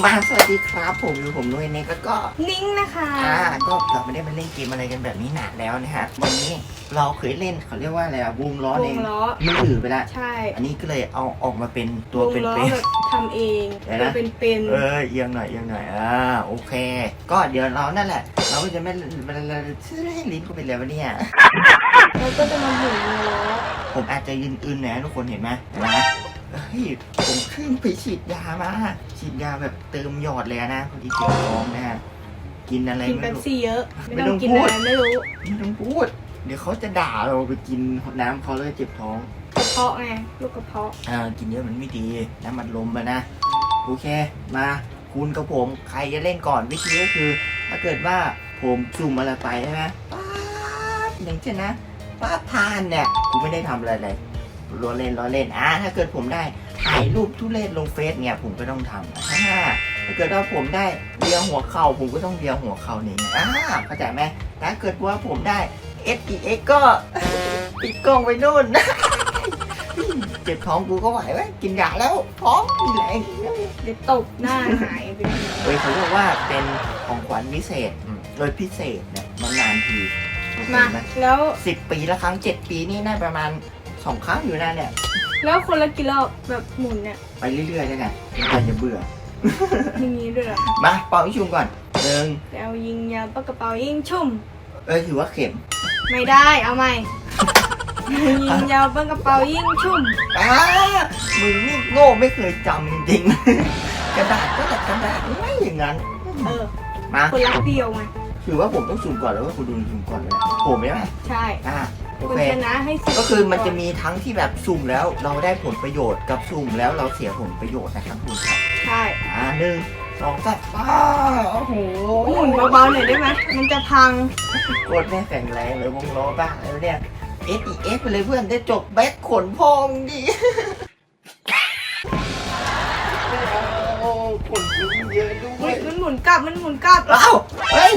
มาสวัสดีครับผมอยู่ผมนุ้ยเนี่ยแล้วก็นิ้งนะคะ อ่าก็เราไม่ได้มาเล่นเกมอะไรกันแบบนี้นานแล้วนะฮะวันนี้เราเคยเล่นเขาเรียกว่าอะไรอะวงล้อวในงล้อ มือถือไปละใช่อันนี้ก็เลยเอาออกมาเป็นตัววงเป็นล้อเป็น แบบทำเองเดี๋ยวตันะวเป็นเป็นเออเอียงหน่อยเอียงหน่อยอ่าโอเค ก็เดี๋ยวเรานั่นแหละ เราก็จะไม่ชื่อให้ลิ้นกูไปแล้ววะเนี่ยแล้วก็จะมาหมุนวงล้อผมอาจจะยืนอื่นนะทุกคนเห็นไหมเห็นไหม เฮ้ยผมเพิ่งไปฉีดยามา ฉีดยาแบบเติมหยอดเลยนะพอดีเจ็บท้องนะฮะกินอะไรกินไม่เป๊ปรู้ซี่เยอะ ไม่ไม่ต้ต้อองงกินพูอะดไรไม่รู้ไม่ต้องพูด เดี๋ยวเขาจะด่าเราไปกินน้ำเขาเลยเจ็บท้อง กระเพาะไงลูกกระเพาะ อ่ากินเยอะมันไม่ดีน้ำมันลมไปนะ โอเค มาคุณกับผมใครจะเล่นก่อนวิธีก็คือ ถ้าเกิดว่าผมจุ่มอะไรไปใช่ไหมป๊าบอย่างเช่นนะป้าบทานเนี่ยกูไม่ได้ทำอะไรเลย ล้อเล่นล้อเล่นอะถ้าเกิดผมได้ถ่ายรูปทุเรศลงเฟซเนี่ยผมก็ต้องทำอ่าถ้าเกิดว่าผมได้เลียหัวเข่าผมก็ต้องเลียหัวเข่านี่อ่าเข้าใจไหมถ้าเกิดว่าผมได้ S E X ก็ปิดกล้องไปนู่นเจ็บท้องกูก็ไหวไหมกินยาแล้วท้องมีแรงเดี๋ยวตบหน้าหายไปเลยเฮ้ยเขาเรียกว่าเป็นของขวัญพิเศษอืมโดยพิเศษเนี่ยมันนานทีมาแล้วสิบปีละครั้งเจ็ดปีนี่น่าประมาณ สองครั้งอยู่นะเนี่ยแล้วคนละกี่รอบแบบหมุนเนี่ยไปเรื่อยๆได้ไงจนจะเบื่อ อย่างนี้ด้วยเหรอมาเป่าให้ชุมก่อนหนึ่งแล้วยิงยาวปากกระเป๋ายิงชุ่ม เอ้ยถือว่าเข็มไม่ได้เอาใหม่ ยิงยาวปากกระเป๋ายิงชุ่มอ้ามึงนี่โง่ไม่เคยจำจริงๆกระดาษก็แต่กระดาษไม่อย่างนั้น เออมาคนรักเดียวไงถือว่าผมต้องสุ่มก่อนแล้วว่าคุณดูสุ่มก่อนเลยผมใช่ไหมใช่อ่าโอ คนเคชนะให้สิบก็คือมันจะมีทั้งที่แบบสุ่มแล้วเราได้ผลประโยชน์กับสุ่มแล้วเราเสียผลประโยชน์นะครับคุณครับใช่อ่าหนึ่งสองสามอ้าวโอ้โหหมุนเบาๆหน่อยได้ไหมมันจะพังโคตรแม่แข็งแรงเลยวงล้อบ้าแล้วเนี่ย S E X ไปเลยเพื่อนได้จบแบ็คขนพองดิโอ้ขนจริงเยอะด้วเฮ้ยยมันหมุนกลับมันหมุนกลับ เอ้าเฮ้ย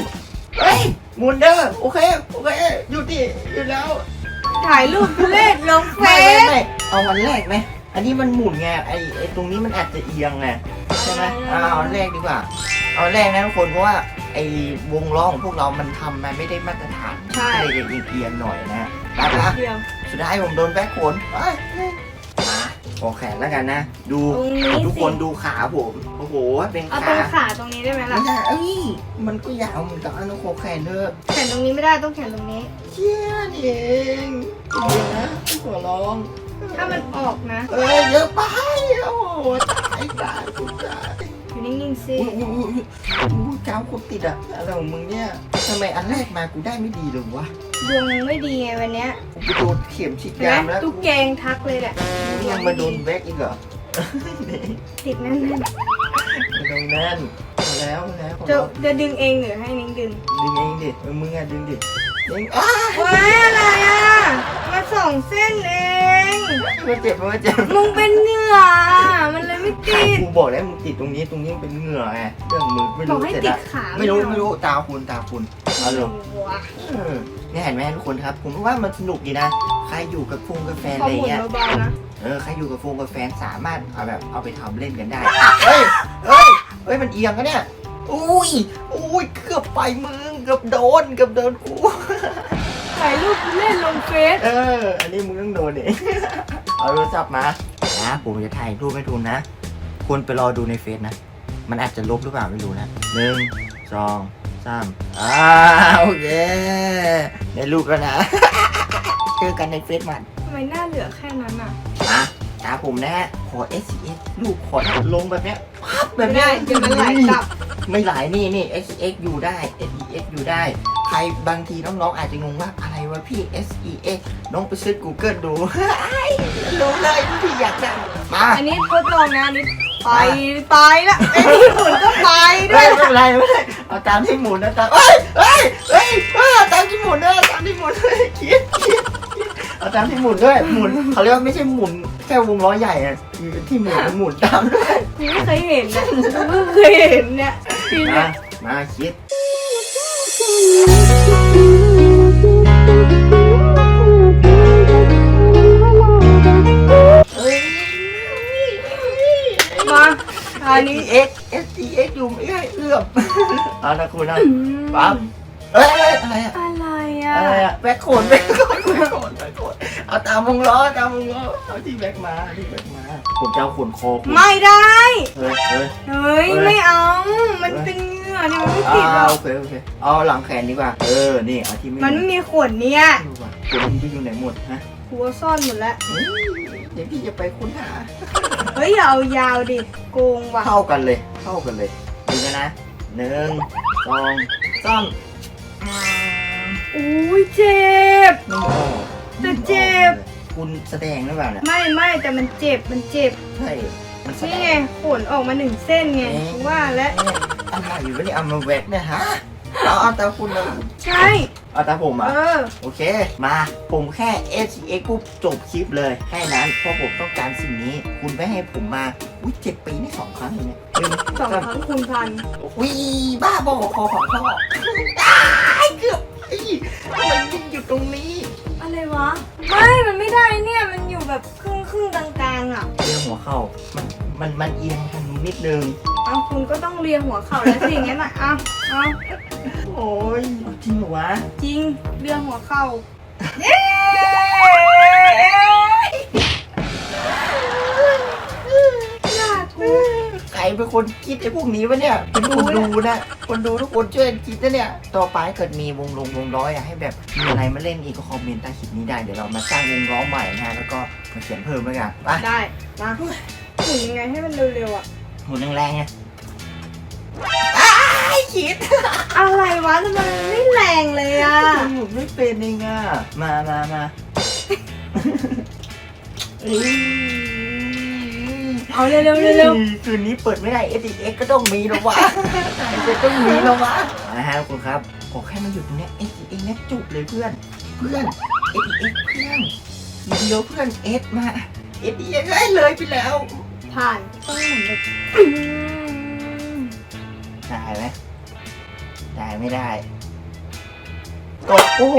เฮ้ยหมุนเด้อโอเคโอเคหยุดดิหยุดแล้ว ถ่ายรูปทุเล่ลงเฟไม่ไม่ซ ไม่เอาวันแรกไหมอันนี้มันหมุนไงไอไอตรงนี้มันอาจจะเอียงไงใช่ไหมเอาเอาอันแรกดีกว่า เอาอันแรกนะทุกคนเพราะว่าไอวงล้อของพวกเรามันทำมาไม่ได้มาตรฐานก็เลยจะเอียงๆหน่อยนะรับนะเดียวสุดท้ายผมโดนแบ็คโขนเอ้ยมา ขอแขนแล้วกันนะ ดูตรงนี้ทุกสิคนดูขาผม โอ้โห เป็นเอาตขารงขาตรงนี้ได้ไหมล่ะ ไม่ใช่เอ้ยมันก็ยาวเหมือนกันนะโคแขนเนอะแขนตรงนี้ไม่ได้ต้องแขนตรงนี้ เชี่ยนี่เองเดี๋ยวนะขอร้อง ถ้ามันออกนะ เอ้ยเยอะไป โอ้โหตายตายกูตายอยู่ นิ่งๆสิอุ้ยอุ้ยอุ้ยอุ้ยกาวกูติดอะอะไรของมึงเนี่ยทำไมอันแรกมากูได้ไม่ดีเลยวะดวงไม่ดีไงวันเนี้ยกูโดนเข็มฉีดเห็นยาไหมแล้วตุ๊กแกงทักเลยแหละกูยังมาโดนแบกอีกเหรอ ติดแน่นไม่ต้องแน่นแล้วแล้วขอจะร้องจะดึงเองหรือให้นิ้งดึง ดึงเองดิเออมึงอะดึงดิ ดึงอ้าว้ายอะไรอะมาสองเส้นเอง มันเจ็บมันเจ็บมึงเป็นเหงื่อมันเลยไม่ติด กูบอกแล้วมึงติดตรงนี้ตรงนี้มันเป็นเหงื่อไงเรื่องมึงไม่บอรู้กให้เสร็จติดละขา ไม่รู้เอาไม่รู้ตาคุณตาคุณเอาลงวะเออเนี่ยเห็นไหมทุกคนครับ ผมว่ามันสนุกดีนะ ใครอยู่กับฟงกับแฟนพออะไรหมุนเงี้ยเบาๆนะ เออใครอยู่กับฟงกับแฟนสามารถเอาแบบเอาไปทำเล่นกันได้เฮ้ยเฮ้ยเฮ้ยมันเอียงอะเนี่ยอุ้ยอุ้ยเกือบไปมึงเกือบโดนเกือบโดนกู ถ่ายรูปเล่นลงเฟซเออ อันนี้มึงต้องโดนเอง เอาโทรศัพท์มานะผมจะถ่ายรูปให้ดูนะ คุณไปรอดูในเฟซนะ มันอาจจะลบหรือเปล่าไม่รู้นะหนึ่งสองสามอ่าโอเคในรูปแล้วนะ เจอกันในเฟซมันทำไมหน้าเหลือแค่นั้นอะมาตาผมนะฮะขอ S S ลูกขอลงแบบเนี้ยพับแบไม่บเนี้ได้ยเดี๋ยวมันไหลกลับ ไม่ไหลนี่นี่ S X อยู่ได้ S E X อยู่ได้ใค รบางทีน้องๆอาจจะงงว่าอะไรวะพี่ S E X น้องไปเซิร์ช Google ดู รู้เลยพี่อยากได้มา อันนี้ทดลองนะอันนี้ไปไปละไอ้นี่หมุนก็ไปด้ไม่วยไม่เป็นไรไม่เป็นไรเอาตามที่หมุนนะตามเอ้ยเอ้ยเอ้ยเอ้ยเอาตามที่หมุนนะตามที่หมุนเลยคิดคิดเอาตามที่หมุนด้วยหมุนเขาเรียกว่าไม่ใช่หมุนแค่วงล้อใหญ่อะคือที่หมุนมันหมุนตามด้วยกูไม่เคยเห็นนะกูเพิ่งเคยเห็นเนี่ยทีเนี้มายมาคิดเอ้ย มาทคราวนี้ S S T X อยู่ไม่ได้เอื้อมเอานะคุณนะอืมปั๊บเอ้ยอะไรอะอะไรอะอะไรอะแบกโขนแบกโขนแบกโขนแบกโขนเอาตามวงล้อตามวงล้อเอาที่แบกมาที่แบกมาผมจะเอาขนคอคุณไม่ได้ เฮ้ยเฮ้ยเฮ้ยเฮ้ยไม่เอา มันเป็น เหงื่อเนี่ยมันไม่ติดหรอ่าอกโอเคโอเคเอาหลังแขนดีกว่า เออ นี่เอาที่ไม่มันไม่มีขนเนี่ยดูว่ะขนที่อยู่ไหนหมดฮะหัวซ่อนหมดแล้วเฮ้ยเดี๋ยวพี่จะไปค้นหา เฮ้ยอย่าเอายาวดิ โกงว่ะเข้ากันเลยเข้ากันเลยดูกันนะหนึ่งสองสามอืมอุ้ยเจ็บ ไม่ออกแต่เจ็บ คุณแสดงหรือเปล่าเนี่ยไม่ไม่แต่มันเจ็บมันเจ็บ ใช่มันแสดนี่ไงขนออกมาหนึ่งเส้นไงว่าแล้ว เนี่ย อะไรอยู่วะเนี่ยเอามาแวกเนี่ยฮะเอาเอาตาคุณเลยใช่ เอาตาผมเออะ อ โอเค มา ผมแค่ S X ปุ๊บจบคลิปเลย แค่นั้น เพราะผมต้องการสิ่งนี้ คุณไม่ให้ผมมา อุ้ยเจ็ดปีนี่สองครั้งเลยเนี่ยหนึ่งสองครั้งคูณพัน อุ้ยบ้าบอคอของพ่ออ้ายเกือบเฮ้ยทำไมมันอยู่ตรงนี้ อะไรวะ ไม่ มันไม่ได้เนี่ย มันอยู่แบบครึ่งครึ่งๆกลางๆอะ เรื่องหัวเข่ามันมันมันเอียงทางนู้นนิดนึง เอาคุณก็ต้องเรียงหัวเข่าแล้วสิงั้นอะเอาเอาโอ้ยจริงเหรอวะจริงเรียงหัวเข่ายากกูใครเป็นคนคิดไอ้พวกนี้วะเนี่ยเป็นคนดูนะคนดูทุกคนช่วยคิดนะเนี่ยต่อไปเกิดมีวงลงวงล้ออยากให้แบบมีอะไรมาเล่นอีกก็คอมเมนต์ใต้คลิปนี้ได้เดี๋ยวเรามาสร้างวงล้อใหม่นะแล้วก็มาเขียนเพิ่มแล้วกันไปได้มาหมุนยังไงให้มันเร็วๆอะ หมุนแรงๆไงอ้ายคิดอะไรวะทำไมมันไม่แรงเลยอะ หมุนไม่เป็นเองอะ มามามาเอ้ยเอาเร็วๆเร็วคืนนี้เปิดไม่ได้ S X ก็ต้องมีแล้ววะจะต้องมีแล้ววะนะฮะคุณครับ ขอแค่มาอยู่ตรงเนี้ย S X เนี่ยจุกเลยเพื่อน เพื่อน S X เพื่อนทีเดียวเพื่อน S มา S X ได้เลยไปแล้วๆ ผ่านต้องหมุนแบบได้ไหมได้ไม่ได้ตบโอ้โห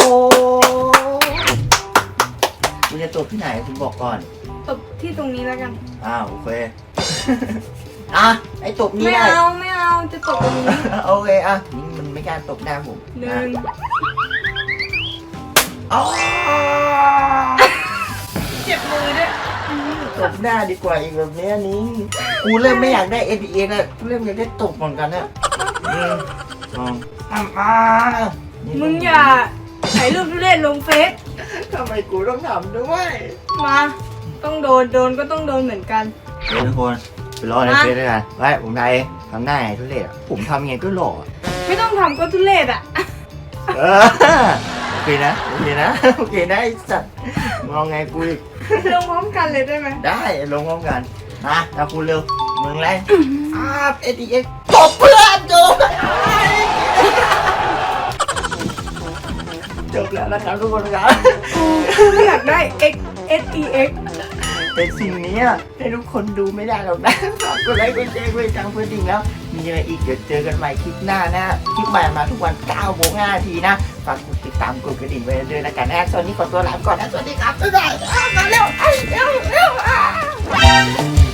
คุณจะตบที่ไหนคุณบอกก่อน ตบที่ตรงนี้แล้วกัน อ้าวโอเค อะ ไอ้ตบนี่ไม่ได้ เอาไม่เอาจะตบตรงนี้โอเค อะนี่มันไม่กล้ารตบหน้าผมหนึ่อะงอ๋อ เจ็บมือด้วย ตบหน้าดีกว่าอีกแบบเนี้ยนิ้งกูเริ่มไม่อยากได้ S D A แล้วกูเริ่มอยากได้ตบเหมือนกันนะหนึ่งสองสามอ่ามึงอย่าถ่ายรูปทุเล่นลงเฟซทำไมกูต้องทำด้วยมา ต้องโดนโดนก็ต้องโดนเหมือนกันเดี๋ยวทุกคนไปรอในเฟซด้วยกันไว้ผมไทยทำหน้าไงทุเรศอะผมทำไงก็หล่อ ไม่ต้องทำก็ทุเรศอะ เออ เคนะ โอเคนะ โอเคนะไอ้สัตว์มองไงกูอีกลงพร้อมกันเลยได้ไหมได้ลงพร้อมกันมาตาคุณเร็วมึงไรอ้าเอทีเอ็กตบเพื่อนจบจบแล้วนะครับทุกคนครับกูกูอยากได้ x s e x แต่สิ่งนี้อะให้ทุกคนดูไม่ได้หรอกนะฝากกดไลค์กดแชร์กดจังเพื่อนจริงแล้ว มีอะไรอีกเดี๋ยวเจอกันใหม่คลิปหน้านะ คลิปใหม่มาทุกวัน9โมง5นาทีนะ ฝากกดติดตามกดกระดิ่งไว้ด้วยนะกันนะสวัสดีขอตัวลาไปก่อนนะสวัสดีครับบ๊ายบายอ้าวมาเร็วเอ้ยเร็วเร็วอ้าว